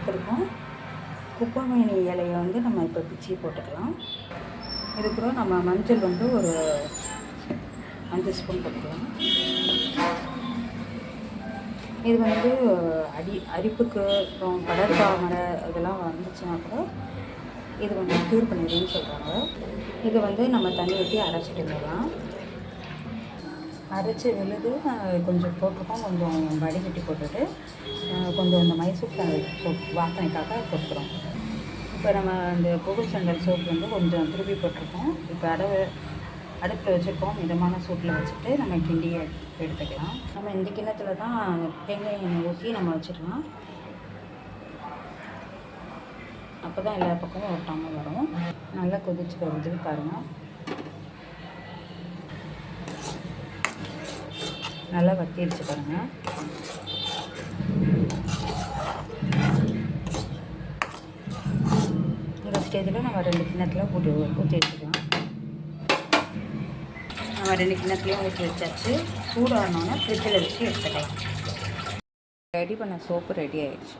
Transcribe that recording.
எடுத்துருக்கோம். குப்பைமேனி இலையை வந்து நம்ம இப்போ பிச்சி போட்டுக்கலாம். இது நம்ம மஞ்சள் வந்து ஒரு அஞ்சு ஸ்பூன் போட்டுக்கலாம். இது வந்து அடி அரிப்புக்கு அப்புறம் கடற்காமரை இதெல்லாம் வந்துச்சுன்னா கூட இது வந்து க்யூர் பண்ணிடுன்னு சொல்கிறாங்க இது வந்து நம்ம தண்ணி ஊற்றி அரைச்சிட்டு வந்துடலாம் அரைச்சி விழுது கொஞ்சம் போட்டிருக்கோம் கொஞ்சம் வடிகட்டி போட்டுட்டு கொஞ்சம் இந்த மைசூர் சோப் வாசனைக்காக கொடுக்குறோம். இப்போ நம்ம அந்த புகழ் சண்டல் சோப் வந்து கொஞ்சம் திருப்பி போட்டிருக்கோம். இப்போ அடவு அடுப்பில் வச்சுருக்கோம். மிதமான சூட்டில் வச்சுட்டு நம்ம கிண்டி எடுத்துக்கலாம். நம்ம இந்த கிண்ணத்தில் தான் தேங்காய் எண்ணெய் ஊற்றி நம்ம வச்சிடலாம். அப்போ தான் எல்லா பக்கமும் ஒட்டாமல் வரும். நல்லா கொதிச்சு வருது பாருங்கள் நல்லா வத்திடுச்சு பாருங்கள் இந்த ஸ்டேஜில் நம்ம ரெண்டு கிண்ணத்தில் ஊற்றி ஊற்றி வச்சுக்கலாம் நம்ம ரெண்டு கிண்ணத்துலேயும் ஊற்றி வச்சாச்சு. சூடானோன்னா ஃப்ரிட்ஜில் வச்சு எடுத்துக்கலாம். ரெடி பண்ண சோப்பு ரெடி ஆயிடுச்சு.